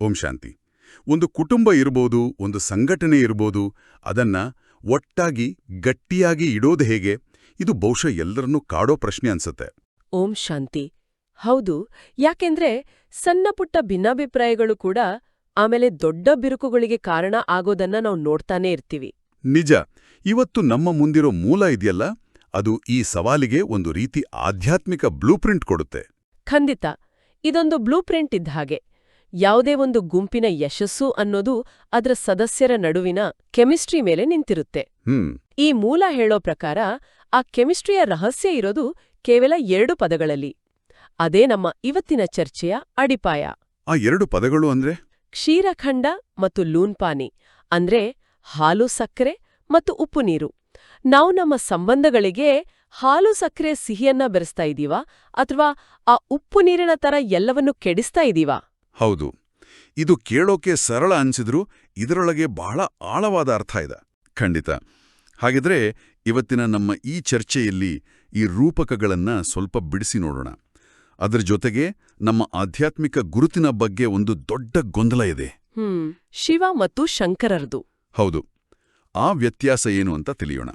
ಓಂ ಶಾಂತಿ. ಒಂದು ಕುಟುಂಬ ಇರ್ಬೋದು ಒಂದು ಸಂಘಟನೆ ಇರ್ಬೋದು ಅದನ್ನ ಒಟ್ಟಾಗಿ ಗಟ್ಟಿಯಾಗಿ ಇಡೋದು ಹೇಗೆ? ಇದು ಬಹುಶಃ ಎಲ್ಲರನ್ನೂ ಕಾಡೋ ಪ್ರಶ್ನೆ ಅನ್ಸುತ್ತೆ. ಓಂ ಶಾಂತಿ. ಹೌದು ಯಾಕೆಂದ್ರೆ ಸಣ್ಣ ಪುಟ್ಟ ಭಿನ್ನಾಭಿಪ್ರಾಯಗಳು ಕೂಡ ಆಮೇಲೆ ದೊಡ್ಡ ಬಿರುಕುಗಳಿಗೆ ಕಾರಣ ಆಗೋದನ್ನ ನಾವು ನೋಡ್ತಾನೇ ಇರ್ತೀವಿ. ನಿಜ. ಇವತ್ತು ನಮ್ಮ ಮುಂದಿರೋ ಮೂಲ ಇದೆಯಲ್ಲ? ಅದು ಈ ಸವಾಲಿಗೆ ಒಂದು ರೀತಿ ಆಧ್ಯಾತ್ಮಿಕ ಬ್ಲೂಪ್ರಿಂಟ್ ಕೊಡುತ್ತೆ. ಖಂಡಿತ. ಇದೊಂದು ಬ್ಲೂ ಪ್ರಿಂಟ್ ಇದ್ದ ಹಾಗೆ. ಯಾವುದೇ ಒಂದು ಗುಂಪಿನ ಯಶಸ್ಸು ಅನ್ನೋದು ಅದರ ಸದಸ್ಯರ ನಡುವಿನ ಕೆಮಿಸ್ಟ್ರಿ ಮೇಲೆ ನಿಂತಿರುತ್ತೆ. ಈ ಮೂಲ ಹೇಳೋ ಪ್ರಕಾರ ಆ ಕೆಮಿಸ್ಟ್ರಿಯ ರಹಸ್ಯ ಇರೋದು ಕೇವಲ ಎರಡು ಪದಗಳಲ್ಲಿ. ಅದೇ ನಮ್ಮ ಇವತ್ತಿನ ಚರ್ಚೆಯ ಅಡಿಪಾಯ. ಆ ಎರಡು ಪದಗಳು ಅಂದ್ರೆ? ಕ್ಷೀರಖಂಡ ಮತ್ತು ಲೂನ್ಪಾನಿ. ಅಂದ್ರೆ ಹಾಲು ಸಕ್ಕರೆ ಮತ್ತು ಉಪ್ಪು ನೀರು. ನಾವು ನಮ್ಮ ಸಂಬಂಧಗಳಿಗೆ ಹಾಲು ಸಕ್ಕರೆ ಸಿಹಿಯನ್ನ ಬೆರೆಸ್ತಾ ಇದೀವಾ? ಅಥವಾ ಆ ಉಪ್ಪು ನೀರಿನ ತರ ಎಲ್ಲವನ್ನೂ ಕೆಡಿಸ್ತಾ ಇದೀವಾ? ಹೌದು. ಇದು ಕೇಳೋಕೆ ಸರಳ ಅನ್ಸಿದ್ರೂ ಇದರೊಳಗೆ ಬಹಳ ಆಳವಾದ ಅರ್ಥ ಇದೆ. ಖಂಡಿತ. ಹಾಗಿದ್ರೆ ಇವತ್ತಿನ ನಮ್ಮ ಈ ಚರ್ಚೆಯಲ್ಲಿ ಈ ರೂಪಕಗಳನ್ನ ಸ್ವಲ್ಪ ಬಿಡಿಸಿ ನೋಡೋಣ. ಅದರ ಜೊತೆಗೆ ನಮ್ಮ ಆಧ್ಯಾತ್ಮಿಕ ಗುರುತಿನ ಬಗ್ಗೆ ಒಂದು ದೊಡ್ಡ ಗೊಂದಲ ಇದೆ. ಶಿವ ಮತ್ತು ಶಂಕರರದು. ಹೌದು. ಆ ವ್ಯತ್ಯಾಸ ಏನು ಅಂತ ತಿಳಿಯೋಣ.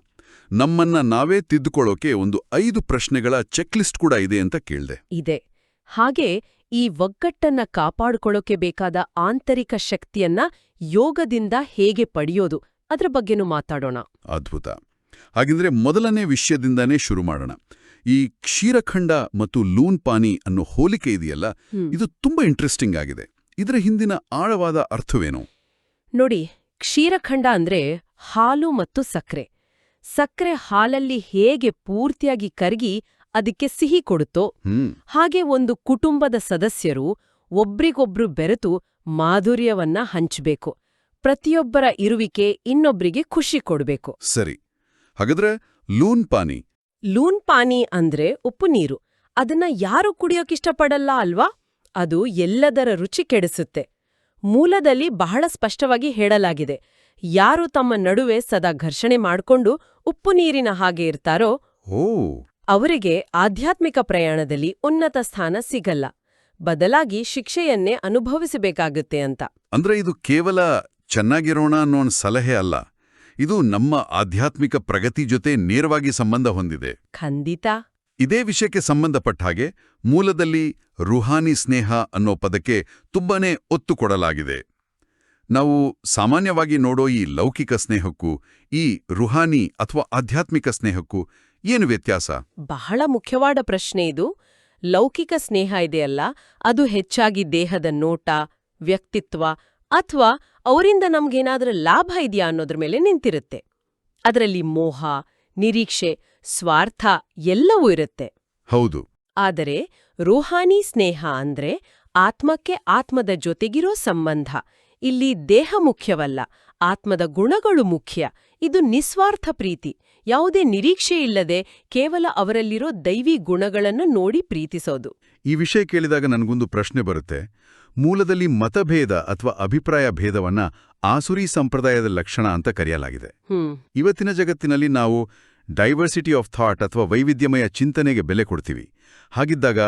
ನಮ್ಮನ್ನ ನಾವೇ ತಿದ್ದುಕೊಳ್ಳೋಕೆ ಒಂದು ಐದು ಪ್ರಶ್ನೆಗಳ ಚೆಕ್ಲಿಸ್ಟ್ ಕೂಡ ಇದೆ ಅಂತ ಕೇಳ್ದೆ. ಇದೆ. ಹಾಗೆ ಈ ಒಗ್ಗಟ್ಟನ್ನ ಕಾಪಾಡಿಕೊಳ್ಳೋಕೆ ಬೇಕಾದ ಆಂತರಿಕ ಶಕ್ತಿಯನ್ನ ಯೋಗದಿಂದ ಹೇಗೆ ಪಡೆಯೋದು? ಅದರ ಬಗ್ಗೆನೂ ಮಾತಾಡೋಣ. ಅದ್ಭುತ. ಹಾಗಿದ್ರೆ ಮೊದಲನೇ ವಿಷಯದಿಂದನೇ ಶುರು ಮಾಡೋಣ. ಈ ಕ್ಷೀರಖಂಡ ಮತ್ತು ಲೂನ್ ಪಾನಿ ಅನ್ನೋ ಹೋಲಿಕೆ ಇದೆಯಲ್ಲ ಇದು ತುಂಬಾ ಇಂಟ್ರೆಸ್ಟಿಂಗ್ ಆಗಿದೆ. ಇದರ ಹಿಂದಿನ ಆಳವಾದ ಅರ್ಥವೇನು? ನೋಡಿ ಕ್ಷೀರಖಂಡ ಅಂದ್ರೆ ಹಾಲು ಮತ್ತು ಸಕ್ಕರೆ ಸಕ್ಕರೆ ಹಾಲಲ್ಲಿ ಹೇಗೆ ಪೂರ್ತಿಯಾಗಿ ಕರಗಿ ಅದಕ್ಕೆ ಸಿಹಿ ಕೊಡುತ್ತೋ? ಹಾಗೆ ಒಂದು ಕುಟುಂಬದ ಸದಸ್ಯರು ಒಬ್ರಿಗೊಬ್ರು ಬೆರೆತು ಮಾಧುರ್ಯವನ್ನ ಹಂಚಬೇಕು. ಪ್ರತಿಯೊಬ್ಬರ ಇರುವಿಕೆ ಇನ್ನೊಬ್ರಿಗೆ ಖುಷಿ ಕೊಡಬೇಕು. ಸರಿ. ಹಾಗಾದ್ರೆ ಲೂನ್ ಪಾನಿ. ಲೂನ್ ಪಾನಿ ಅಂದ್ರೆ ಉಪ್ಪು ನೀರು. ಅದನ್ನ ಯಾರು ಕುಡಿಯೋಕಿಷ್ಟಪಡಲ್ಲ ಅಲ್ವಾ? ಅದು ಎಲ್ಲದರ ರುಚಿ ಕೆಡಿಸುತ್ತೆ. ಮೂಲದಲ್ಲಿ ಬಹಳ ಸ್ಪಷ್ಟವಾಗಿ ಹೇಳಲಾಗಿದೆ. ಯಾರು ತಮ್ಮ ನಡುವೆ ಸದಾ ಘರ್ಷಣೆ ಮಾಡ್ಕೊಂಡು ಉಪ್ಪು ನೀರಿನ ಹಾಗೆ ಇರ್ತಾರೋ? ಓ. ಅವರಿಗೆ ಆಧ್ಯಾತ್ಮಿಕ ಪ್ರಯಾಣದಲ್ಲಿ ಉನ್ನತ ಸ್ಥಾನ ಸಿಗಲ್ಲ. ಬದಲಾಗಿ ಶಿಕ್ಷೆಯನ್ನೇ ಅನುಭವಿಸಬೇಕಾಗುತ್ತೆ ಅಂತ. ಅಂದ್ರೆ ಇದು ಕೇವಲ ಚೆನ್ನಾಗಿರೋಣ ಅನ್ನೋ ಸಲಹೆ ಅಲ್ಲ. ಇದು ನಮ್ಮ ಆಧ್ಯಾತ್ಮಿಕ ಪ್ರಗತಿ ಜೊತೆ ನೇರವಾಗಿ ಸಂಬಂಧ ಹೊಂದಿದೆ. ಖಂಡಿತ. ಇದೇ ವಿಷಯಕ್ಕೆ ಸಂಬಂಧಪಟ್ಟ ಹಾಗೆ ಮೂಲದಲ್ಲಿ ರುಹಾನಿ ಸ್ನೇಹ ಅನ್ನೋ ಪದಕ್ಕೆ ತುಂಬಾನೇ ಒತ್ತು ಕೊಡಲಾಗಿದೆ. ನಾವು ಸಾಮಾನ್ಯವಾಗಿ ನೋಡೋ ಈ ಲೌಕಿಕ ಸ್ನೇಹಕ್ಕೂ ಈ ರುಹಾನಿ ಅಥವಾ ಆಧ್ಯಾತ್ಮಿಕ ಸ್ನೇಹಕ್ಕೂ ಏನು ವ್ಯತ್ಯಾಸ? ಬಹಳ ಮುಖ್ಯವಾದ ಪ್ರಶ್ನೆ ಇದು. ಲೌಕಿಕ ಸ್ನೇಹ ಇದೆಯಲ್ಲ ಅದು ಹೆಚ್ಚಾಗಿ ದೇಹದ ನೋಟ ವ್ಯಕ್ತಿತ್ವ ಅಥವಾ ಅವರಿಂದ ನಮ್ಗೇನಾದ್ರೂ ಲಾಭ ಇದೆಯಾ ಅನ್ನೋದ್ರ ಮೇಲೆ ನಿಂತಿರುತ್ತೆ. ಅದರಲ್ಲಿ ಮೋಹ ನಿರೀಕ್ಷೆ ಸ್ವಾರ್ಥ ಎಲ್ಲವೂ ಇರುತ್ತೆ. ಹೌದು. ಆದರೆ ರೋಹಾನಿ ಸ್ನೇಹ ಅಂದ್ರೆ ಆತ್ಮಕ್ಕೆ ಆತ್ಮದ ಜೊತೆಗಿರೋ ಸಂಬಂಧ. ಇಲ್ಲಿ ದೇಹ ಮುಖ್ಯವಲ್ಲ ಆತ್ಮದ ಗುಣಗಳು ಮುಖ್ಯ. ಇದು ನಿಸ್ವಾರ್ಥ ಪ್ರೀತಿ. ಯಾವುದೇ ನಿರೀಕ್ಷೆ ಇಲ್ಲದೆ ಕೇವಲ ಅವರಲ್ಲಿರೋ ದೈವಿ ಗುಣಗಳನ್ನು ನೋಡಿ ಪ್ರೀತಿಸೋದು. ಈ ವಿಷಯ ಕೇಳಿದಾಗ ನನಗೊಂದು ಪ್ರಶ್ನೆ ಬರುತ್ತೆ. ಮೂಲದಲ್ಲಿ ಮತಭೇದ ಅಥವಾ ಅಭಿಪ್ರಾಯ ಭೇದವನ್ನ ಆಸುರಿ ಸಂಪ್ರದಾಯದ ಲಕ್ಷಣ ಅಂತ ಕರೆಯಲಾಗಿದೆ. ಇವತ್ತಿನ ಜಗತ್ತಿನಲ್ಲಿ ನಾವು ಡೈವರ್ಸಿಟಿ ಆಫ್ ಥಾಟ್ ಅಥವಾ ವೈವಿಧ್ಯಮಯ ಚಿಂತನೆಗೆ ಬೆಲೆ ಕೊಡ್ತೀವಿ. ಹಾಗಿದ್ದಾಗ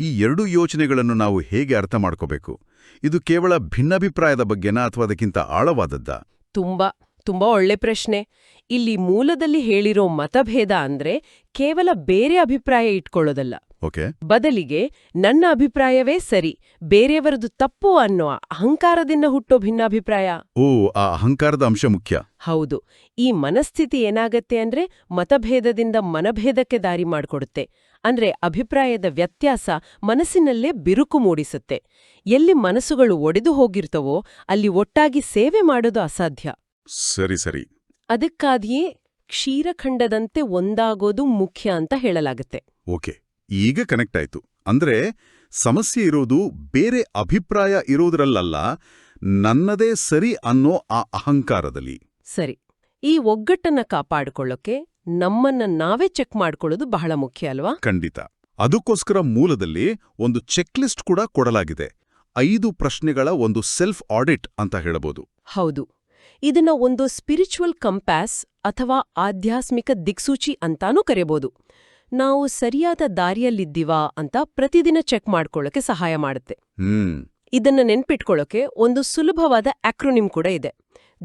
ಈ ಎರಡೂ ಯೋಚನೆಗಳನ್ನು ನಾವು ಹೇಗೆ ಅರ್ಥ ಮಾಡ್ಕೋಬೇಕು? ಇದು ಕೇವಲ ಭಿನ್ನಾಭಿಪ್ರಾಯದ ಬಗ್ಗೆನಾ ಅಥವಾ ಅದಕ್ಕಿಂತ ಆಳವಾದದ್ದಾ? ತುಂಬಾ ತುಂಬಾ ಒಳ್ಳೆ ಪ್ರಶ್ನೆ. ಇಲ್ಲಿ ಮೂಲದಲ್ಲಿ ಹೇಳಿರೋ ಮತಭೇದ ಅಂದ್ರೆ ಕೇವಲ ಬೇರೆ ಅಭಿಪ್ರಾಯ ಇಟ್ಕೊಳ್ಳೋದಲ್ಲ. ಓಕೆ. ಬದಲಿಗೆ ನನ್ನ ಅಭಿಪ್ರಾಯವೇ ಸರಿ ಬೇರೆಯವರದು ತಪ್ಪು ಅನ್ನೋ ಅಹಂಕಾರದಿಂದ ಹುಟ್ಟೋ ಭಿನ್ನಾಭಿಪ್ರಾಯ. ಓ ಆ ಅಹಂಕಾರದ ಅಂಶ ಮುಖ್ಯ. ಹೌದು ಈ ಮನಸ್ಥಿತಿ ಏನಾಗತ್ತೆ ಅಂದ್ರೆ ಮತಭೇದದಿಂದ ಮನಭೇದಕ್ಕೆ ದಾರಿ ಮಾಡ್ಕೊಡುತ್ತೆ. ಅಂದ್ರೆ ಅಭಿಪ್ರಾಯದ ವ್ಯತ್ಯಾಸ ಮನಸ್ಸಿನಲ್ಲೇ ಬಿರುಕು ಮೂಡಿಸುತ್ತೆ. ಎಲ್ಲಿ ಮನಸ್ಸುಗಳು ಒಡೆದು ಹೋಗಿರ್ತವೋ ಅಲ್ಲಿ ಒಟ್ಟಾಗಿ ಸೇವೆ ಮಾಡೋದು ಅಸಾಧ್ಯ. ಸರಿ ಸರಿ. ಅದಕ್ಕಾಗಿಯೇ ಕ್ಷೀರಖಂಡದಂತೆ ಒಂದಾಗೋದು ಮುಖ್ಯ ಅಂತ ಹೇಳಲಾಗುತ್ತೆ. ಓಕೆ ಈಗ ಕನೆಕ್ಟ್ ಆಯ್ತು. ಅಂದ್ರೆ ಸಮಸ್ಯೆ ಇರೋದು ಬೇರೆ ಅಭಿಪ್ರಾಯ ಇರೋದ್ರಲ್ಲಲ್ಲ ನನ್ನದೇ ಸರಿ ಅನ್ನೋ ಆ ಅಹಂಕಾರದಲ್ಲಿ. ಸರಿ ಈ ಒಗ್ಗಟ್ಟನ್ನ ಕಾಪಾಡಿಕೊಳ್ಳೋಕೆ ನಮ್ಮನ್ನ ನಾವೇ ಚೆಕ್ ಮಾಡ್ಕೊಳ್ಳೋದು ಬಹಳ ಮುಖ್ಯ ಅಲ್ವಾ? ಖಂಡಿತ. ಅದಕ್ಕೋಸ್ಕರ ಮೂಲದಲ್ಲಿ ಒಂದು ಚೆಕ್ ಲಿಸ್ಟ್ ಕೂಡ ಕೊಡಲಾಗಿದೆ. ಐದು ಪ್ರಶ್ನೆಗಳ ಒಂದು ಸೆಲ್ಫ್ ಆಡಿಟ್ ಅಂತ ಹೇಳಬಹುದು ಹೌದು. ಇದನ್ನ ಒಂದು ಸ್ಪಿರಿಚುವಲ್ ಕಂಪ್ಯಾಸ್ ಅಥವಾ ಆಧ್ಯಾತ್ಮಿಕ ದಿಕ್ಸೂಚಿ ಅಂತಾನೂ ಕರೆಯಬಹುದು ನಾವು ಸರಿಯಾದ ದಾರಿಯಲ್ಲಿದ್ದೀವಾ ಅಂತ ಪ್ರತಿದಿನ ಚೆಕ್ ಮಾಡ್ಕೊಳ್ಳೋಕೆ ಸಹಾಯ ಮಾಡುತ್ತೆ. ಇದನ್ನ ನೆನ್ಪಿಟ್ಕೊಳ್ಳೋಕೆ ಒಂದು ಸುಲಭವಾದ ಆಕ್ರೋನಿಮ್ ಕೂಡ ಇದೆ.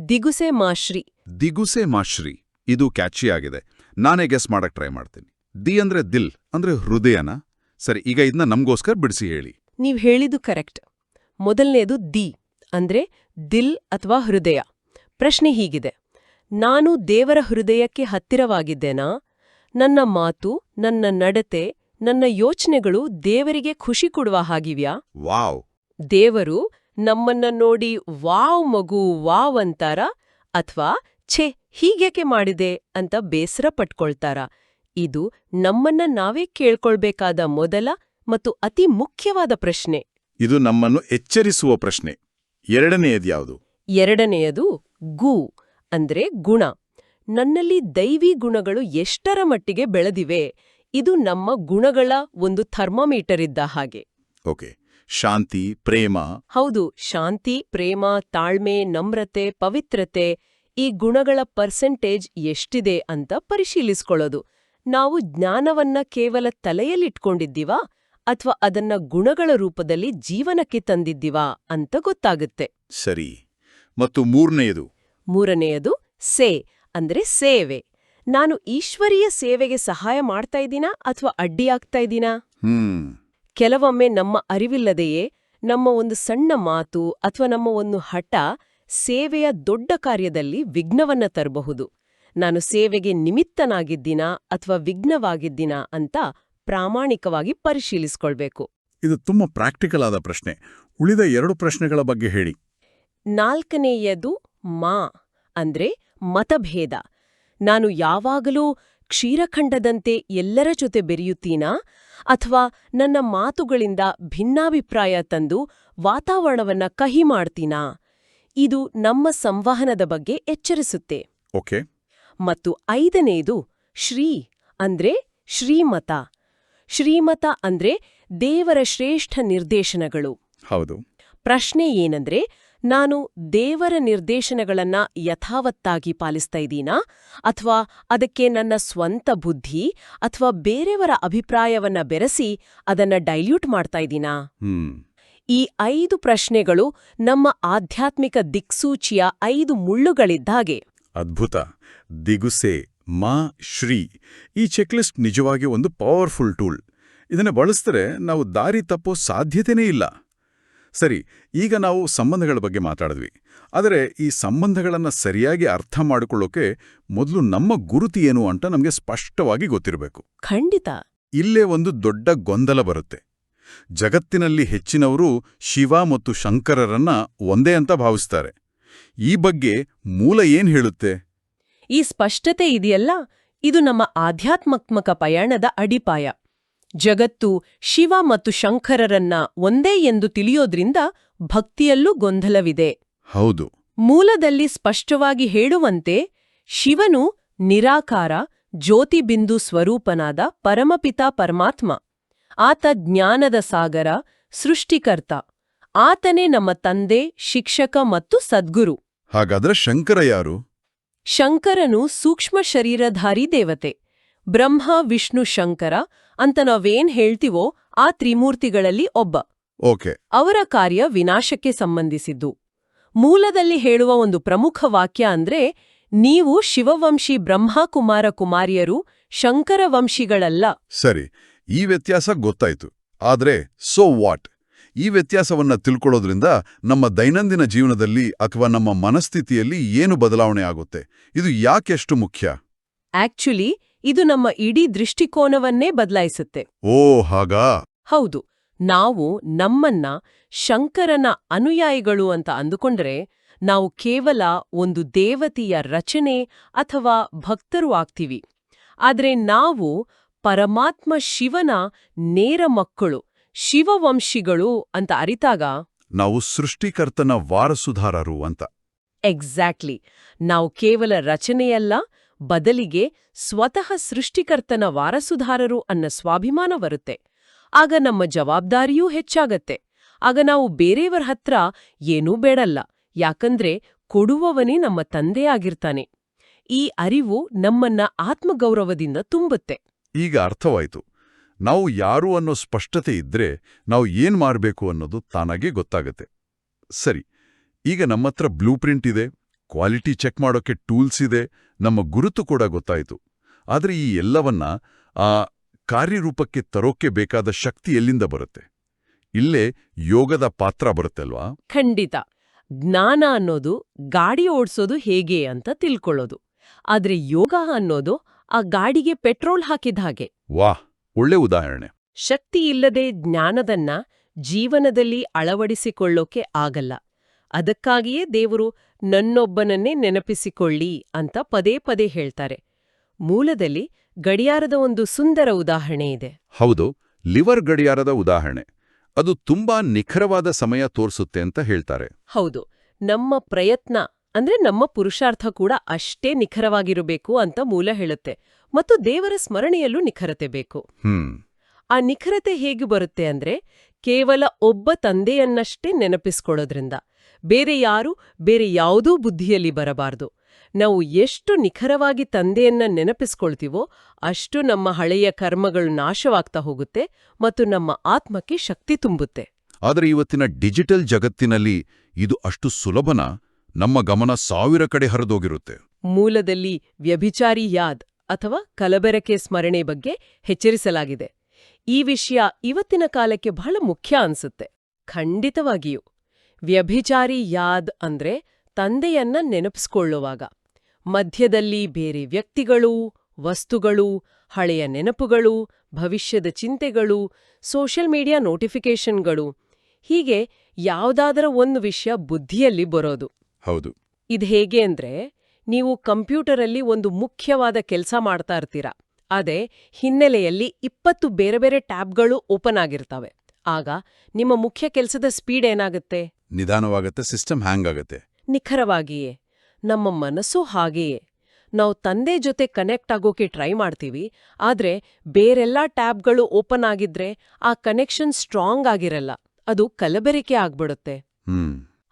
ದಿಗುಸೆ ಮಾಶ್ರೀ. ದಿಗುಸೆ ಮಾಶ್ರಿ. ಇದು ಕ್ಯಾಚಿ ಆಗಿದೆ. ನಾನೇ ಗೆಸ್ ಮಾಡಕ್ ಟ್ರೈ ಮಾಡ್ತೀನಿ. ದಿ ಅಂದ್ರೆ ದಿಲ್ ಅಂದ್ರೆ ಹೃದಯನ? ಸರಿ ಈಗ ಇದನ್ನ ನಮಗೋಸ್ಕರ ಬಿಡಿಸಿ ಹೇಳಿ. ನೀವು ಹೇಳಿದ್ದು ಕರೆಕ್ಟ್ ಮೊದಲನೇದು ದಿ ಅಂದ್ರೆ ದಿಲ್ ಅಥವಾ ಹೃದಯ. ಪ್ರಶ್ನೆ ಹೀಗಿದೆ. ನಾನು ದೇವರ ಹೃದಯಕ್ಕೆ ಹತ್ತಿರವಾಗಿದ್ದೇನಾ? ನನ್ನ ಮಾತು ನನ್ನ ನಡತೆ ನನ್ನ ಯೋಚನೆಗಳು ದೇವರಿಗೆ ಖುಷಿ ಕೊಡುವ ಹಾಗಿವ್ಯಾ? ವಾವ್. ದೇವರು ನಮ್ಮನ್ನ ನೋಡಿ ವಾವ್ ಮಗು ವಾವ್ ಅಂತಾರ ಅಥವಾ ಛೆ ಹೀಗೇಕೆ ಮಾಡಿದೆ ಅಂತ ಬೇಸರ ಪಟ್ಕೊಳ್ತಾರ? ಇದು ನಮ್ಮನ್ನ ನಾವೇ ಕೇಳ್ಕೊಳ್ಬೇಕಾದ ಮೊದಲ ಮತ್ತು ಅತಿ ಮುಖ್ಯವಾದ ಪ್ರಶ್ನೆ. ಇದು ನಮ್ಮನ್ನು ಎಚ್ಚರಿಸುವ ಪ್ರಶ್ನೆ. ಎರಡನೆಯದ್ಯಾವುದು ಎರಡನೆಯದು ಗು ಅಂದ್ರೆ ಗುಣ. ನನ್ನಲ್ಲಿ ದೈವಿ ಗುಣಗಳು ಎಷ್ಟರ ಮಟ್ಟಿಗೆ ಬೆಳೆದಿವೆ ಇದು ನಮ್ಮ ಗುಣಗಳ ಒಂದು ಥರ್ಮಾಮೀಟರ್ ಇದ್ದ ಹಾಗೆ. ಓಕೆ. ಶಾಂತಿ ಪ್ರೇಮ. ಹೌದು ಶಾಂತಿ ಪ್ರೇಮ ತಾಳ್ಮೆ ನಮ್ರತೆ ಪವಿತ್ರತೆ ಈ ಗುಣಗಳ ಪರ್ಸೆಂಟೇಜ್ ಎಷ್ಟಿದೆ ಅಂತ ಪರಿಶೀಲಿಸ್ಕೊಳ್ಳೋದು. ನಾವು ಜ್ಞಾನವನ್ನ ಕೇವಲ ತಲೆಯಲ್ಲಿಟ್ಕೊಂಡಿದ್ದೀವಾ? ಅಥವಾ ಅದನ್ನ ಗುಣಗಳ ರೂಪದಲ್ಲಿ ಜೀವನಕ್ಕೆ ತಂದಿದ್ದೀವಾ ಅಂತ ಗೊತ್ತಾಗುತ್ತೆ. ಸರಿ. ಮತ್ತು ಮೂರನೆಯದು? ಮೂರನೆಯದು ಸೇ ಅಂದ್ರೆ ಸೇವೆ. ನಾನು ಈಶ್ವರೀಯ ಸೇವೆಗೆ ಸಹಾಯ ಮಾಡ್ತಾ ಇದ್ದೀನಾ ಅಥವಾ ಅಡ್ಡಿಯಾಗ್ತಾ ಇದ್ದೀನಾ? ಕೆಲವೊಮ್ಮೆ ನಮ್ಮ ಅರಿವಿಲ್ಲದೆಯೇ ನಮ್ಮ ಒಂದು ಸಣ್ಣ ಮಾತು ಅಥವಾ ನಮ್ಮ ಒಂದು ಹಠ ಸೇವೆಯ ದೊಡ್ಡ ಕಾರ್ಯದಲ್ಲಿ ವಿಘ್ನವನ್ನ ತರಬಹುದು. ನಾನು ಸೇವೆಗೆ ನಿಮಿತ್ತನಾಗಿದ್ದೀನಾ ಅಥವಾ ವಿಘ್ನವಾಗಿದ್ದೀನಾ ಅಂತ ಪ್ರಾಮಾಣಿಕವಾಗಿ ಪರಿಶೀಲಿಸ್ಕೊಳ್ಬೇಕು. ಇದು ತುಂಬಾ ಪ್ರಾಕ್ಟಿಕಲ್ ಆದ ಪ್ರಶ್ನೆ. ಉಳಿದ ಎರಡು ಪ್ರಶ್ನೆಗಳ ಬಗ್ಗೆ ಹೇಳಿ. ನಾಲ್ಕನೆಯದು ಮಾ ಅಂದ್ರೆ ಮತಭೇದ. ನಾನು ಯಾವಾಗಲೂ ಕ್ಷೀರಖಂಡದಂತೆ ಎಲ್ಲರ ಜೊತೆ ಬೆರೆಯುತ್ತೀನಾ? ಅಥವಾ ನನ್ನ ಮಾತುಗಳಿಂದ ಭಿನ್ನಾಭಿಪ್ರಾಯ ತಂದು ವಾತಾವರಣವನ್ನ ಕಹಿ ಮಾಡ್ತೀನಾ? ಇದು ನಮ್ಮ ಸಂವಹನದ ಬಗ್ಗೆ ಎಚ್ಚರಿಸುತ್ತೆ. ಓಕೆ. ಮತ್ತು ಐದನೇದು ಶ್ರೀ ಅಂದ್ರೆ ಶ್ರೀಮತ. ಶ್ರೀಮತ ಅಂದ್ರೆ ದೇವರ ಶ್ರೇಷ್ಠ ನಿರ್ದೇಶನಗಳು. ಹೌದು. ಪ್ರಶ್ನೆ ಏನಂದ್ರೆ ನಾನು ದೇವರ ನಿರ್ದೇಶನಗಳನ್ನ ಯಥಾವತ್ತಾಗಿ ಪಾಲಿಸ್ತಾ ಇದ್ದೀನಾ? ಅಥವಾ ಅದಕ್ಕೆ ನನ್ನ ಸ್ವಂತ ಬುದ್ಧಿ ಅಥವಾ ಬೇರೆಯವರ ಅಭಿಪ್ರಾಯವನ್ನ ಬೆರೆಸಿ ಅದನ್ನ ಡೈಲ್ಯೂಟ್ ಮಾಡ್ತಾ ಇದ್ದೀನಾ? ಈ ಐದು ಪ್ರಶ್ನೆಗಳು ನಮ್ಮ ಆಧ್ಯಾತ್ಮಿಕ ದಿಕ್ಸೂಚಿಯ ಐದು ಮುಳ್ಳುಗಳಿದ್ದಾಗೆ ಅದ್ಭುತ. ದಿಗುಸೆ ಮಾ ಶ್ರೀ. ಈ ಚೆಕ್ಲಿಸ್ಟ್ ನಿಜವಾಗಿ ಒಂದು ಪವರ್ಫುಲ್ ಟೂಲ್. ಇದನ್ನ ಬಳಸಿದ್ರೆ ನಾವು ದಾರಿ ತಪ್ಪೋ ಸಾಧ್ಯತೆನೇ ಇಲ್ಲ. ಸರಿ ಈಗ ನಾವು ಸಂಬಂಧಗಳ ಬಗ್ಗೆ ಮಾತಾಡಿದ್ವಿ. ಆದರೆ ಈ ಸಂಬಂಧಗಳನ್ನು ಸರಿಯಾಗಿ ಅರ್ಥ ಮಾಡಿಕೊಳ್ಳೋಕೆ ಮೊದಲು ನಮ್ಮ ಗುರುತಿ ಏನು ಅಂತ ನಮಗೆ ಸ್ಪಷ್ಟವಾಗಿ ಗೊತ್ತಿರಬೇಕು. ಖಂಡಿತ. ಇಲ್ಲೇ ಒಂದು ದೊಡ್ಡ ಗೊಂದಲ ಬರುತ್ತೆ. ಜಗತ್ತಿನಲ್ಲಿ ಹೆಚ್ಚಿನವರು ಶಿವ ಮತ್ತು ಶಂಕರರನ್ನ ಒಂದೇ ಅಂತ ಭಾವಿಸ್ತಾರೆ. ಈ ಬಗ್ಗೆ ಮೂಲ ಏನ್ ಹೇಳುತ್ತೆ? ಈ ಸ್ಪಷ್ಟತೆ ಇದೆಯಲ್ಲ? ಇದು ನಮ್ಮ ಆಧ್ಯಾತ್ಮಾತ್ಮಕ ಪಯಣದ ಅಡಿಪಾಯ. ಜಗತ್ತು ಶಿವ ಮತ್ತು ಶಂಕರರನ್ನ ಒಂದೇ ಎಂದು ತಿಳಿಯೋದ್ರಿಂದ ಭಕ್ತಿಯಲ್ಲೂ ಗೊಂದಲವಿದೆ. ಹೌದು. ಮೂಲದಲ್ಲಿ ಸ್ಪಷ್ಟವಾಗಿ ಹೇಳುವಂತೆ ಶಿವನು ನಿರಾಕಾರ ಜ್ಯೋತಿಬಿಂದು ಸ್ವರೂಪನಾದ ಪರಮಪಿತ ಪರಮಾತ್ಮ. ಆತ ಜ್ಞಾನದ ಸಾಗರ ಸೃಷ್ಟಿಕರ್ತ. ಆತನೇ ನಮ್ಮ ತಂದೆ ಶಿಕ್ಷಕ ಮತ್ತು ಸದ್ಗುರು. ಹಾಗಾದ್ರೆ ಶಂಕರ ಯಾರು? ಶಂಕರನು ಸೂಕ್ಷ್ಮ ಶರೀರಧಾರಿ ದೇವತೆ. ಬ್ರಹ್ಮ ವಿಷ್ಣು ಶಂಕರ ಅಂತ ನಾವೇನ್ ಹೇಳ್ತೀವೋ ಆ ತ್ರಿಮೂರ್ತಿಗಳಲ್ಲಿ ಒಬ್ಬ. ಓಕೆ. ಅವರ ಕಾರ್ಯ ವಿನಾಶಕ್ಕೆ ಸಂಬಂಧಿಸಿದ್ದು. ಮೂಲದಲ್ಲಿ ಹೇಳುವ ಒಂದು ಪ್ರಮುಖ ವಾಕ್ಯ ಅಂದ್ರೆ ನೀವು ಶಿವವಂಶಿ ಬ್ರಹ್ಮಕುಮಾರ ಕುಮಾರಿಯರು ಶಂಕರ ವಂಶಿಗಳಲ್ಲ. ಸರಿ. ಈ ವ್ಯತ್ಯಾಸ ಗೊತ್ತಾಯ್ತು. ಆದರೆ ಸೋ ವಾಟ್ ಈ ವ್ಯತ್ಯಾಸವನ್ನ ತಿಳ್ಕೊಳ್ಳೋದ್ರಿಂದ ನಮ್ಮ ದೈನಂದಿನ ಜೀವನದಲ್ಲಿ ಅಥವಾ ನಮ್ಮ ಮನಸ್ಥಿತಿಯಲ್ಲಿ ಏನು ಬದಲಾವಣೆ ಆಗುತ್ತೆ? ಇದು ಯಾಕೆಷ್ಟು ಮುಖ್ಯ? ಆಕ್ಚುಲಿ ಇದು ನಮ್ಮ ಇಡೀ ದೃಷ್ಟಿಕೋನವನ್ನೇ ಬದಲಾಯಿಸುತ್ತೆ. ಓ ಹಾಗಾ? ಹೌದು. ನಾವು ನಮ್ಮನ್ನ ಶಂಕರನ ಅನುಯಾಯಿಗಳು ಅಂತ ಅಂದುಕೊಂಡ್ರೆ ನಾವು ಕೇವಲ ಒಂದು ದೇವತೆಯ ರಚನೆ ಅಥವಾ ಭಕ್ತರು ಆಗ್ತೀವಿ. ಆದರೆ ನಾವು ಪರಮಾತ್ಮ ಶಿವನ ನೇರ ಮಕ್ಕಳು ಶಿವವಂಶಿಗಳು ಅಂತ ಅರಿತಾಗ? ನಾವು ಸೃಷ್ಟಿಕರ್ತನ ವಾರಸುಧಾರರು ಅಂತ. ಎಕ್ಸಾಕ್ಟ್ಲಿ ನಾವು ಕೇವಲ ರಚನೆಯಲ್ಲ ಬದಲಿಗೆ ಸ್ವತಃ ಸೃಷ್ಟಿಕರ್ತನ ವಾರಸುಧಾರರು ಅನ್ನ ಸ್ವಾಭಿಮಾನ ಬರುತ್ತೆ. ಆಗ ನಮ್ಮ ಜವಾಬ್ದಾರಿಯೂ ಹೆಚ್ಚಾಗತ್ತೆ. ಆಗ ನಾವು ಬೇರೆಯವರ ಹತ್ರ ಏನೂ ಬೇಡಲ್ಲ ಯಾಕಂದ್ರೆ ಕೊಡುವವನೇ ನಮ್ಮ ತಂದೆಯಾಗಿರ್ತಾನೆ. ಈ ಅರಿವು ನಮ್ಮನ್ನ ಆತ್ಮಗೌರವದಿಂದ ತುಂಬುತ್ತೆ. ಈಗ ಅರ್ಥವಾಯಿತು. ನಾವು ಯಾರು ಅನ್ನೋ ಸ್ಪಷ್ಟತೆ ಇದ್ರೆ ನಾವು ಏನ್ ಮಾಡಬೇಕು ಅನ್ನೋದು ತಾನಾಗೇ ಗೊತ್ತಾಗತ್ತೆ. ಸರಿ, ಈಗ ನಮ್ಮತ್ರ ಬ್ಲೂ ಪ್ರಿಂಟ್ ಇದೆ, ಕ್ವಾಲಿಟಿ ಚೆಕ್ ಮಾಡೋಕೆ ಟೂಲ್ಸ್ ಇದೆ, ನಮ್ಮ ಗುರುತು ಕೂಡ ಗೊತ್ತಾಯಿತು. ಆದರೆ ಈ ಎಲ್ಲವನ್ನ ಆ ಕಾರ್ಯರೂಪಕ್ಕೆ ತರೋಕೆ ಬೇಕಾದ ಶಕ್ತಿ ಎಲ್ಲಿಂದ ಬರುತ್ತೆ? ಇಲ್ಲೇ ಯೋಗದ ಪಾತ್ರ ಬರುತ್ತಲ್ವಾ? ಖಂಡಿತ. ಜ್ಞಾನ ಅನ್ನೋದು ಗಾಡಿ ಓಡಿಸೋದು ಹೇಗೆ ಅಂತ ತಿಳ್ಕೊಳ್ಳೋದು. ಆದರೆ ಯೋಗ ಅನ್ನೋದು ಆ ಗಾಡಿಗೆ ಪೆಟ್ರೋಲ್ ಹಾಕಿದ ಹಾಗೆ. ವಾಹ್ ಒಳ್ಳೆ ಉದಾಹರಣೆ. ಶಕ್ತಿ ಇಲ್ಲದೆ ಜ್ಞಾನದನ್ನ ಜೀವನದಲ್ಲಿ ಅಳವಡಿಸಿಕೊಳ್ಳೋಕೆ ಆಗಲ್ಲ. ಅದಕ್ಕಾಗಿಯೇ ದೇವರು ನನ್ನೊಬ್ಬನನ್ನೇ ನೆನಪಿಸಿಕೊಳ್ಳಿ ಅಂತ ಪದೇ ಪದೇ ಹೇಳ್ತಾರೆ. ಮೂಲದಲ್ಲಿ ಗಡಿಯಾರದ ಒಂದು ಸುಂದರ ಉದಾಹರಣೆ ಇದೆ. ಹೌದು ಲಿವರ್ ಗಡಿಯಾರದ ಉದಾಹರಣೆ. ಅದು ತುಂಬಾ ನಿಖರವಾದ ಸಮಯ ತೋರಿಸುತ್ತೆ ಅಂತ ಹೇಳ್ತಾರೆ. ಹೌದು ನಮ್ಮ ಪ್ರಯತ್ನ ಅಂದ್ರೆ ನಮ್ಮ ಪುರುಷಾರ್ಥ ಕೂಡ ಅಷ್ಟೇ ನಿಖರವಾಗಿರಬೇಕು ಅಂತ ಮೂಲ ಹೇಳುತ್ತೆ. ಮತ್ತು ದೇವರ ಸ್ಮರಣೆಯಲ್ಲೂ ನಿಖರತೆ ಬೇಕು. ಆ ನಿಖರತೆ ಹೇಗೆ ಬರುತ್ತೆ ಅಂದ್ರೆ ಕೇವಲ ಒಬ್ಬ ತಂದೆಯನ್ನಷ್ಟೇ ನೆನಪಿಸ್ಕೊಳ್ಳೋದ್ರಿಂದ. ಬೇರೆ ಯಾರು ಬೇರೆ ಯಾವುದೂ ಬುದ್ಧಿಯಲ್ಲಿ ಬರಬಾರ್ದು. ನಾವು ಎಷ್ಟು ನಿಖರವಾಗಿ ತಂದೆಯನ್ನ ನೆನಪಿಸ್ಕೊಳ್ತೀವೋ ಅಷ್ಟು ನಮ್ಮ ಹಳೆಯ ಕರ್ಮಗಳು ನಾಶವಾಗ್ತಾ ಹೋಗುತ್ತೆ ಮತ್ತು ನಮ್ಮ ಆತ್ಮಕ್ಕೆ ಶಕ್ತಿ ತುಂಬುತ್ತೆ. ಆದರೆ ಇವತ್ತಿನ ಡಿಜಿಟಲ್ ಜಗತ್ತಿನಲ್ಲಿ ಇದು ಅಷ್ಟು ಸುಲಭನ? ನಮ್ಮ ಗಮನ ಸಾವಿರ ಕಡೆ ಹರಿದೋಗಿರುತ್ತೆ. ಮೂಲದಲ್ಲಿ ವ್ಯಭಿಚಾರಿ ಯಾದ್ ಅಥವಾ ಕಲಬೆರಕೆ ಸ್ಮರಣೆ ಬಗ್ಗೆ ಎಚ್ಚರಿಸಲಾಗಿದೆ. ಈ ವಿಷಯ ಇವತ್ತಿನ ಕಾಲಕ್ಕೆ ಬಹಳ ಮುಖ್ಯ ಅನ್ಸುತ್ತೆ. ಖಂಡಿತವಾಗಿಯೂ, ವ್ಯಭಿಚಾರಿ ಯಾದ್ ಅಂದ್ರೆ ತಂದೆಯನ್ನ ನೆನಪಿಸ್ಕೊಳ್ಳುವಾಗ. ಮಧ್ಯದಲ್ಲಿ ಬೇರೆ ವ್ಯಕ್ತಿಗಳು, ವಸ್ತುಗಳು, ಹಳೆಯ ನೆನಪುಗಳು, ಭವಿಷ್ಯದ ಚಿಂತೆಗಳು, ಸೋಷಿಯಲ್ ಮೀಡಿಯಾ ನೋಟಿಫಿಕೇಷನ್ಗಳು, ಹೀಗೆ ಯಾವುದಾದರ ಒಂದು ವಿಷಯ ಬುದ್ಧಿಯಲ್ಲಿ ಬರೋದು. ಹೌದು. ಇದು ಹೇಗೆ ಅಂದ್ರೆ ನೀವು ಕಂಪ್ಯೂಟರಲ್ಲಿ ಒಂದು ಮುಖ್ಯವಾದ ಕೆಲಸ ಮಾಡ್ತಾ ಇರ್ತೀರಾ. ಅದೇ ಹಿನ್ನೆಲೆಯಲ್ಲಿ ಇಪ್ಪತ್ತು ಬೇರೆ ಬೇರೆ ಟ್ಯಾಬ್ಗಳು ಓಪನ್ ಆಗಿರ್ತವೆ. ಆಗ ನಿಮ್ಮ ಮುಖ್ಯ ಕೆಲಸದ ಸ್ಪೀಡ್ ಏನಾಗುತ್ತೆ? ನಿಧಾನವಾಗತ್ತೆ ಸಿಸ್ಟಮ್ ಹ್ಯಾಂಗ್ ಆಗುತ್ತೆ? ನಿಖರವಾಗಿಯೇ. ನಮ್ಮ ಮನಸ್ಸು ಹಾಗೆಯೇ. ನಾವು ತಂದೆ ಜೊತೆ ಕನೆಕ್ಟ್ ಆಗೋಕೆ ಟ್ರೈ ಮಾಡ್ತೀವಿ ಆದ್ರೆ ಬೇರೆಲ್ಲ ಟ್ಯಾಬ್ಗಳು ಓಪನ್ ಆಗಿದ್ರೆ ಆ ಕನೆಕ್ಷನ್ ಸ್ಟ್ರಾಂಗ್ ಆಗಿರಲ್ಲ. ಅದು ಕಲಬೆರಿಕೆ ಆಗ್ಬಿಡುತ್ತೆ.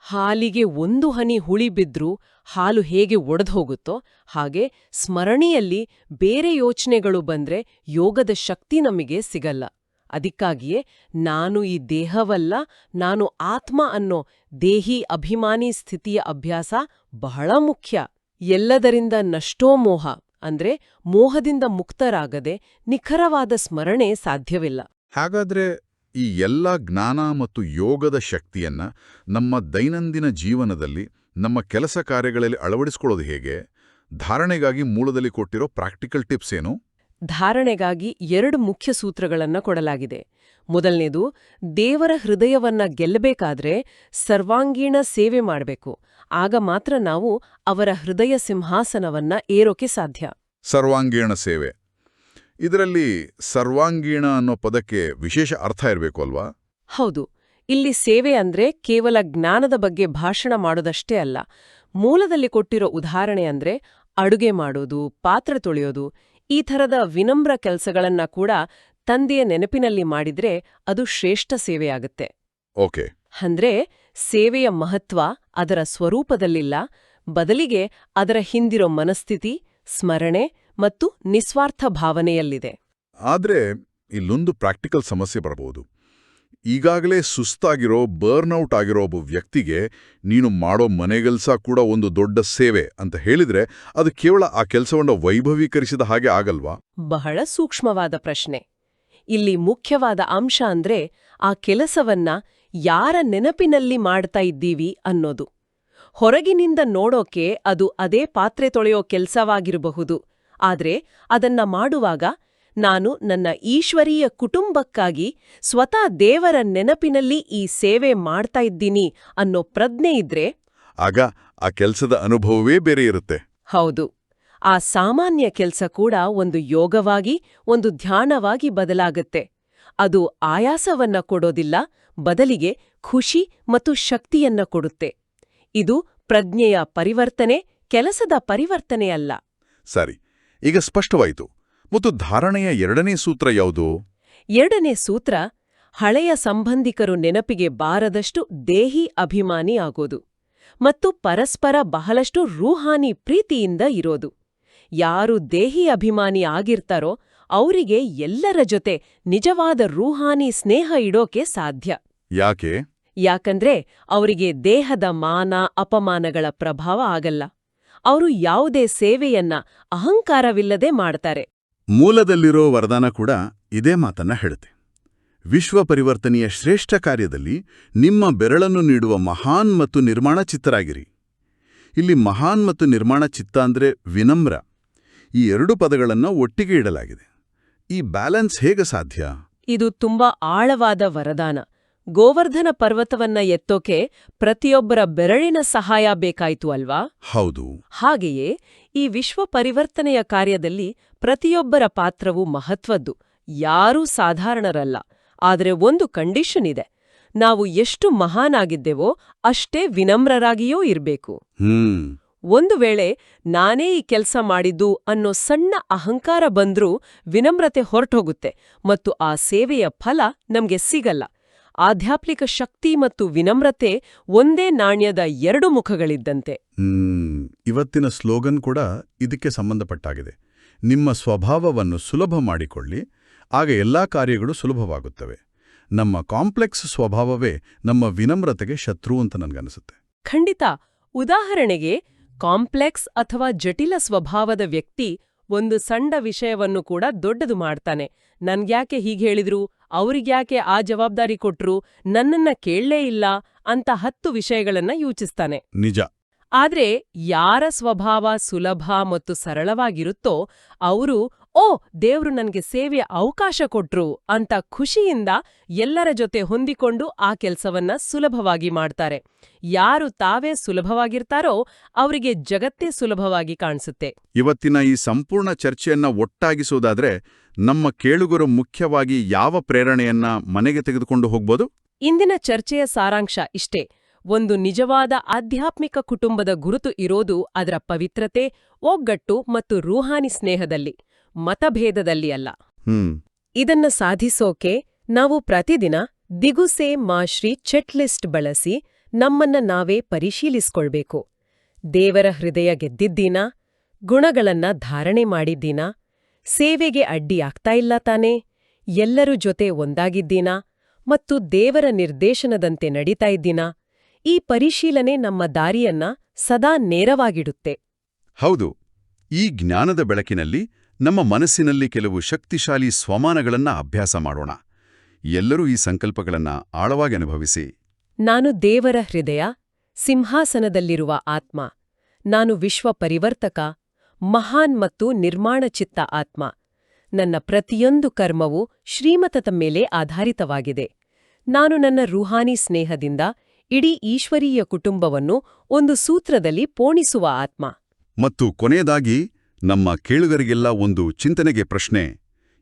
ಹಾಲಿಗೆ ಒಂದು ಹನಿ ಹುಳಿ ಬಿದ್ರೂ ಹಾಲು ಹೇಗೆ ಹೋಗುತ್ತೋ ಹಾಗೆ ಸ್ಮರಣೆಯಲ್ಲಿ ಬೇರೆ ಯೋಚನೆಗಳು ಬಂದ್ರೆ ಯೋಗದ ಶಕ್ತಿ ನಮಗೆ ಸಿಗಲ್ಲ. ಅದಕ್ಕಾಗಿಯೇ ನಾನು ಈ ದೇಹವಲ್ಲ, ನಾನು ಆತ್ಮ ಅನ್ನೋ ದೇಹಿ ಅಭಿಮಾನಿ ಸ್ಥಿತಿಯ ಅಭ್ಯಾಸ ಬಹಳ ಮುಖ್ಯ. ಎಲ್ಲದರಿಂದ ನಷ್ಟೋ ಮೋಹ ಅಂದ್ರೆ ಮೋಹದಿಂದ ಮುಕ್ತರಾಗದೆ ನಿಖರವಾದ ಸ್ಮರಣೆ ಸಾಧ್ಯವಿಲ್ಲ. ಹಾಗಾದ್ರೆ ಈ ಎಲ್ಲ ಜ್ಞಾನ ಮತ್ತು ಯೋಗದ ಶಕ್ತಿಯನ್ನ ನಮ್ಮ ದೈನಂದಿನ ಜೀವನದಲ್ಲಿ ನಮ್ಮ ಕೆಲಸ ಕಾರ್ಯಗಳಲ್ಲಿ ಅಳವಡಿಸಿಕೊಳ್ಳೋದು ಹೇಗೆ? ಧಾರಣೆಗಾಗಿ ಮೂಲದಲ್ಲಿ ಕೊಟ್ಟಿರೋ ಪ್ರಾಕ್ಟಿಕಲ್ ಟಿಪ್ಸ್ ಏನು? ಧಾರಣೆಗಾಗಿ ಎರಡು ಮುಖ್ಯ ಸೂತ್ರಗಳನ್ನು ಕೊಡಲಾಗಿದೆ. ಮೊದಲನೇದು ದೇವರ ಹೃದಯವನ್ನ ಗೆಲ್ಲಬೇಕಾದ್ರೆ ಸರ್ವಾಂಗೀಣ ಸೇವೆ ಮಾಡಬೇಕು. ಆಗ ಮಾತ್ರ ನಾವು ಅವರ ಹೃದಯ ಸಿಂಹಾಸನವನ್ನ ಏರೋಕೆ ಸಾಧ್ಯ. ಸರ್ವಾಂಗೀಣ ಸೇವೆ. ಇದರಲ್ಲಿ ಸರ್ವಾಂಗೀಣ ಅನ್ನೋ ಪದಕ್ಕೆ ವಿಶೇಷ ಅರ್ಥ ಇರಬೇಕು ಅಲ್ವಾ? ಹೌದು. ಇಲ್ಲಿ ಸೇವೆ ಅಂದ್ರೆ ಕೇವಲ ಜ್ಞಾನದ ಬಗ್ಗೆ ಭಾಷಣ ಮಾಡೋದಷ್ಟೇ ಅಲ್ಲ. ಮೂಲದಲ್ಲಿ ಕೊಟ್ಟಿರೋ ಉದಾಹರಣೆ ಅಂದ್ರೆ ಅಡುಗೆ ಮಾಡೋದು ಪಾತ್ರೆ ತೊಳೆಯೋದು ಈ ಥರದ ವಿನಮ್ರ ಕೆಲಸಗಳನ್ನ ಕೂಡ ತಂದೆಯ ನೆನಪಿನಲ್ಲಿ ಮಾಡಿದ್ರೆ ಅದು ಶ್ರೇಷ್ಠ ಸೇವೆಯಾಗುತ್ತೆ ಓಕೆ. ಅಂದ್ರೆ ಸೇವೆಯ ಮಹತ್ವ ಅದರ ಸ್ವರೂಪದಲ್ಲಿಲ್ಲ ಬದಲಿಗೆ ಅದರ ಹಿಂದಿರೋ ಮನಸ್ಥಿತಿ ಸ್ಮರಣೆ ಮತ್ತು ನಿಸ್ವಾರ್ಥ ಭಾವನೆಯಲ್ಲಿದೆ. ಆದರೆ ಇಲ್ಲೊಂದು ಪ್ರಾಕ್ಟಿಕಲ್ ಸಮಸ್ಯೆ ಬರಬಹುದು. ಈಗಾಗಲೇ ಸುಸ್ತಾಗಿರೋ ಬರ್ನ್ಔಟ್ ಆಗಿರೋ ಒಬ್ಬ ವ್ಯಕ್ತಿಗೆ ನೀನು ಮಾಡೋ ಮನೆಗೆಲ್ಸ ಕೂಡ ಒಂದು ದೊಡ್ಡ ಸೇವೆ ಅಂತ ಹೇಳಿದ್ರೆ ಅದು ಕೇವಲ ಆ ಕೆಲಸವನ್ನು ವೈಭವೀಕರಿಸಿದ ಹಾಗೆ ಆಗಲ್ವಾ? ಬಹಳ ಸೂಕ್ಷ್ಮವಾದ ಪ್ರಶ್ನೆ. ಇಲ್ಲಿ ಮುಖ್ಯವಾದ ಅಂಶ ಅಂದ್ರೆ ಆ ಕೆಲಸವನ್ನ ಯಾರ ನೆನಪಿನಲ್ಲಿ ಮಾಡ್ತಾ ಇದ್ದೀವಿ ಅನ್ನೋದು. ಹೊರಗಿನಿಂದ ನೋಡೋಕೆ ಅದು ಅದೇ ಪಾತ್ರೆ ತೊಳೆಯೋ ಕೆಲ್ಸವಾಗಿರಬಹುದು. ಆದ್ರೆ ಅದನ್ನ ಮಾಡುವಾಗ ನಾನು ನನ್ನ ಈಶ್ವರೀಯ ಕುಟುಂಬಕ್ಕಾಗಿ ಸ್ವತಃ ದೇವರ ನೆನಪಿನಲ್ಲಿ ಈ ಸೇವೆ ಮಾಡ್ತಾ ಇದ್ದೀನಿ ಅನ್ನೋ ಪ್ರಜ್ಞೆ ಇದ್ರೆ ಆಗ ಆ ಕೆಲಸದ ಅನುಭವವೇ ಬೇರೆ ಇರುತ್ತೆ. ಹೌದು. ಆ ಸಾಮಾನ್ಯ ಕೆಲಸ ಕೂಡ ಒಂದು ಯೋಗವಾಗಿ ಒಂದು ಧ್ಯಾನವಾಗಿ ಬದಲಾಗತ್ತೆ. ಅದು ಆಯಾಸವನ್ನ ಕೊಡೋದಿಲ್ಲ ಬದಲಿಗೆ ಖುಷಿ ಮತ್ತು ಶಕ್ತಿಯನ್ನ ಕೊಡುತ್ತೆ. ಇದು ಪ್ರಜ್ಞೆಯ ಪರಿವರ್ತನೆ ಕೆಲಸದ ಪರಿವರ್ತನೆಯಲ್ಲ. ಸರಿ. ಈಗ ಸ್ಪಷ್ಟವಾಯಿತು. ಮತ್ತು ಧಾರಣೆಯ ಎರಡನೇ ಸೂತ್ರ ಯಾವುದು? ಎರಡನೇ ಸೂತ್ರ ಹಳೆಯ ಸಂಬಂಧಿಕರು ನೆನಪಿಗೆ ಬಾರದಷ್ಟು ದೇಹಿ ಅಭಿಮಾನಿ ಆಗೋದು ಮತ್ತು ಪರಸ್ಪರ ಬಹಳಷ್ಟು ರೂಹಾನಿ ಪ್ರೀತಿಯಿಂದ ಇರೋದು. ಯಾರು ದೇಹಿ ಅಭಿಮಾನಿ ಆಗಿರ್ತಾರೋ ಅವರಿಗೆ ಎಲ್ಲರ ಜೊತೆ ನಿಜವಾದ ರೂಹಾನಿ ಸ್ನೇಹ ಇಡೋಕೆ ಸಾಧ್ಯ. ಯಾಕೆ? ಯಾಕಂದ್ರೆ ಅವರಿಗೆ ದೇಹದ ಮಾನ ಅಪಮಾನಗಳ ಪ್ರಭಾವ ಆಗಲ್ಲ. ಅವರು ಯಾವುದೇ ಸೇವೆಯನ್ನ ಅಹಂಕಾರವಿಲ್ಲದೆ ಮಾಡ್ತಾರೆ. ಮೂಲದಲ್ಲಿರೋ ವರದಾನ ಕೂಡ ಇದೇ ಮಾತನ್ನ ಹೇಳುತ್ತೆ. ವಿಶ್ವ ಪರಿವರ್ತನೆಯ ಶ್ರೇಷ್ಠ ಕಾರ್ಯದಲ್ಲಿ ನಿಮ್ಮ ಬೆರಳನ್ನು ನೀಡುವ ಮಹಾನ್ ಮತ್ತು ನಿರ್ಮಾಣ ಚಿತ್ತರಾಗಿರಿ. ಇಲ್ಲಿ ಮಹಾನ್ ಮತ್ತು ನಿರ್ಮಾಣ ಚಿತ್ತ ಅಂದರೆ ವಿನಮ್ರ. ಈ ಎರಡು ಪದಗಳನ್ನು ಒಟ್ಟಿಗೆ ಇಡಲಾಗಿದೆ. ಈ ಬ್ಯಾಲೆನ್ಸ್ ಹೇಗೆ ಸಾಧ್ಯ? ಇದು ತುಂಬಾ ಆಳವಾದ ವರದಾನ. ಗೋವರ್ಧನ ಪರ್ವತವನ್ನ ಎತ್ತೋಕೆ ಪ್ರತಿಯೊಬ್ಬರ ಬೆರಳಿನ ಸಹಾಯ ಬೇಕಾಯ್ತು ಅಲ್ವಾ? ಹೌದು. ಹಾಗೆಯೇ ಈ ವಿಶ್ವ ಪರಿವರ್ತನೆಯ ಕಾರ್ಯದಲ್ಲಿ ಪ್ರತಿಯೊಬ್ಬರ ಪಾತ್ರವು ಮಹತ್ವದ್ದು. ಯಾರೂ ಸಾಧಾರಣರಲ್ಲ. ಆದರೆ ಒಂದು ಕಂಡೀಷನ್ ಇದೆ. ನಾವು ಎಷ್ಟು ಮಹಾನಾಗಿದ್ದೆವೋ ಅಷ್ಟೇ ವಿನಮ್ರರಾಗಿಯೂ ಇರಬೇಕು. ಒಂದು ವೇಳೆ ನಾನೇ ಈ ಕೆಲ್ಸ ಮಾಡಿದ್ದು ಅನ್ನೋ ಸಣ್ಣ ಅಹಂಕಾರ ಬಂದ್ರೂ ವಿನಮ್ರತೆ ಹೊರಟೋಗುತ್ತೆ ಮತ್ತು ಆ ಸೇವೆಯ ಫಲ ನಮ್ಗೆ ಸಿಗಲ್ಲ. ಆಧ್ಯಾತ್ಮಿಕ ಶಕ್ತಿ ಮತ್ತು ವಿನಮ್ರತೆ ಒಂದೇ ನಾಣ್ಯದ ಎರಡು ಮುಖಗಳಿದ್ದಂತೆ. ಇವತ್ತಿನ ಸ್ಲೋಗನ್ ಕೂಡ ಇದಕ್ಕೆ ಸಂಬಂಧಪಟ್ಟಾಗಿದೆ. ನಿಮ್ಮ ಸ್ವಭಾವವನ್ನು ಸುಲಭ ಮಾಡಿಕೊಳ್ಳಿ ಆಗ ಎಲ್ಲಾ ಕಾರ್ಯಗಳು ಸುಲಭವಾಗುತ್ತವೆ. ನಮ್ಮ ಕಾಂಪ್ಲೆಕ್ಸ್ ಸ್ವಭಾವವೇ ನಮ್ಮ ವಿನಮ್ರತೆಗೆ ಶತ್ರು ಅಂತ ನನಗನ್ನಿಸುತ್ತೆ ಖಂಡಿತ. ಉದಾಹರಣೆಗೆ ಕಾಂಪ್ಲೆಕ್ಸ್ ಅಥವಾ ಜಟಿಲ ಸ್ವಭಾವದ ವ್ಯಕ್ತಿ ಒಂದು ಸಣ್ಣ ವಿಷಯವನ್ನು ಕೂಡ ದೊಡ್ಡದು ಮಾಡ್ತಾನೆ. ನನ್ಗ್ಯಾಕೆ ಹೀಗೆ ಹೇಳಿದ್ರು? ಅವ್ರಿಗ್ಯಾಕೆ ಆ ಜವಾಬ್ದಾರಿ ಕೊಟ್ರು? ನನ್ನನ್ನ ಕೇಳಲೇ ಇಲ್ಲ ಅಂತ ಹತ್ತು ವಿಷಯಗಳನ್ನ ಯೋಚಿಸ್ತಾನೆ. ನಿಜ. ಆದ್ರೆ ಯಾರ ಸ್ವಭಾವ ಸುಲಭ ಮತ್ತು ಸರಳವಾಗಿರುತ್ತೋ ಅವರು ಓ ದೇವ್ರು ನನಗೆ ಸೇವೆಯ ಅವಕಾಶ ಕೊಟ್ರು ಅಂತ ಖುಷಿಯಿಂದ ಎಲ್ಲರ ಜೊತೆ ಹೊಂದಿಕೊಂಡು ಆ ಕೆಲಸವನ್ನ ಸುಲಭವಾಗಿ ಮಾಡ್ತಾರೆ. ಯಾರು ತಾವೇ ಸುಲಭವಾಗಿರ್ತಾರೋ ಅವರಿಗೆ ಜಗತ್ತೇ ಸುಲಭವಾಗಿ ಕಾಣಿಸುತ್ತೆ. ಇವತ್ತಿನ ಈ ಸಂಪೂರ್ಣ ಚರ್ಚೆಯನ್ನ ಒಟ್ಟಾಗಿಸುವುದಾದ್ರೆ ನಮ್ಮ ಕೇಳುಗರು ಮುಖ್ಯವಾಗಿ ಯಾವ ಪ್ರೇರಣೆಯನ್ನ ಮನೆಗೆ ತೆಗೆದುಕೊಂಡು ಹೋಗ್ಬೋದು? ಇಂದಿನ ಚರ್ಚೆಯ ಸಾರಾಂಶ ಇಷ್ಟೇ. ಒಂದು ನಿಜವಾದ ಆಧ್ಯಾತ್ಮಿಕ ಕುಟುಂಬದ ಗುರುತು ಇರೋದು ಅದರ ಪವಿತ್ರತೆ ಒಗ್ಗಟ್ಟು ಮತ್ತು ರೂಹಾನಿ ಸ್ನೇಹದಲ್ಲಿ. ಮತಭೇದದಲ್ಲಿ ಅಲ್ಲ. ಹ್ಮ್. ಇದನ್ನ ಸಾಧಿಸೋಕೆ ನಾವು ಪ್ರತಿದಿನ ದಿಗುಸೆ ಮಾಶ್ರೀ ಚೆಕ್ ಲಿಸ್ಟ್ ಬಳಸಿ ನಮ್ಮನ್ನ ನಾವೇ ಪರಿಶೀಲಿಸ್ಕೊಳ್ಬೇಕು. ದೇವರ ಹೃದಯ ಗೆದ್ದಿದ್ದೀನಾ? ಗುಣಗಳನ್ನ ಧಾರಣೆ ಮಾಡಿದ್ದೀನಾ? ಸೇವೆಗೆ ಅಡ್ಡಿಯಾಗ್ತಾ ಇಲ್ಲ ತಾನೇ? ಎಲ್ಲರೂ ಜೊತೆ ಒಂದಾಗಿದ್ದೀನಾ? ಮತ್ತು ದೇವರ ನಿರ್ದೇಶನದಂತೆ ನಡೀತಾ ಇದ್ದೀನಾ? ಈ ಪರಿಶೀಲನೆ ನಮ್ಮ ದಾರಿಯನ್ನ ಸದಾ ನೇರವಾಗಿಡುತ್ತೆ. ಹೌದು. ಈ ಜ್ಞಾನದ ಬೆಳಕಿನಲ್ಲಿ ನಮ್ಮ ಮನಸ್ಸಿನಲ್ಲಿ ಕೆಲವು ಶಕ್ತಿಶಾಲಿ ಸ್ವಮಾನಗಳನ್ನ ಅಭ್ಯಾಸ ಮಾಡೋಣ. ಎಲ್ಲರೂ ಈ ಸಂಕಲ್ಪಗಳನ್ನ ಆಳವಾಗಿ ಅನುಭವಿಸಿ. ನಾನು ದೇವರ ಹೃದಯ ಸಿಂಹಾಸನದಲ್ಲಿರುವ ಆತ್ಮ ನಾನು ವಿಶ್ವ ಪರಿವರ್ತಕ ಮಹಾನ್ ಮತ್ತು ನಿರ್ಮಾಣಚಿತ್ತ ಆತ್ಮ ನನ್ನ ಪ್ರತಿಯೊಂದು ಕರ್ಮವು ಶ್ರೀಮತದ ಮೇಲೆ ಆಧಾರಿತವಾಗಿದೆ. ನಾನು ನನ್ನ ರೂಹಾನಿ ಸ್ನೇಹದಿಂದ ಇಡೀ ಈಶ್ವರೀಯ ಕುಟುಂಬವನ್ನು ಒಂದು ಸೂತ್ರದಲ್ಲಿ ಪೋಣಿಸುವ ಆತ್ಮ. ಮತ್ತು ಕೊನೆಯದಾಗಿ ನಮ್ಮ ಕೇಳುಗರಿಗೆಲ್ಲ ಒಂದು ಚಿಂತನೆಗೆ ಪ್ರಶ್ನೆ.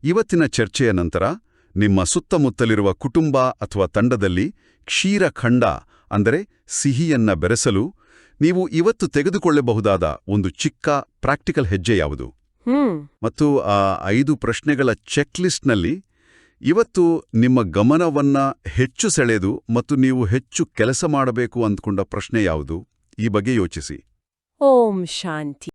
ಇವತ್ತಿನ ಚರ್ಚೆಯ ನಂತರ ನಿಮ್ಮ ಸುತ್ತಮುತ್ತಲಿರುವ ಕುಟುಂಬ ಅಥವಾ ತಂಡದಲ್ಲಿ ಕ್ಷೀರಖಂಡ ಅಂದರೆ ಸಿಹಿಯನ್ನ ಬೆರೆಸಲು ನೀವು ಇವತ್ತು ತೆಗೆದುಕೊಳ್ಳಬಹುದಾದ ಒಂದು ಚಿಕ್ಕ ಪ್ರಾಕ್ಟಿಕಲ್ ಹೆಜ್ಜೆ ಯಾವುದು? ಮತ್ತು ಆ ಐದು ಪ್ರಶ್ನೆಗಳ ಚೆಕ್ಲಿಸ್ಟ್ನಲ್ಲಿ ಇವತ್ತು ನಿಮ್ಮ ಗಮನವನ್ನ ಹೆಚ್ಚು ಸೆಳೆದು ಮತ್ತು ನೀವು ಹೆಚ್ಚು ಕೆಲಸ ಮಾಡಬೇಕು ಅಂದ್ಕೊಂಡ ಪ್ರಶ್ನೆ ಯಾವುದು? ಈ ಬಗ್ಗೆ ಯೋಚಿಸಿ. ಓಂ ಶಾಂತಿ.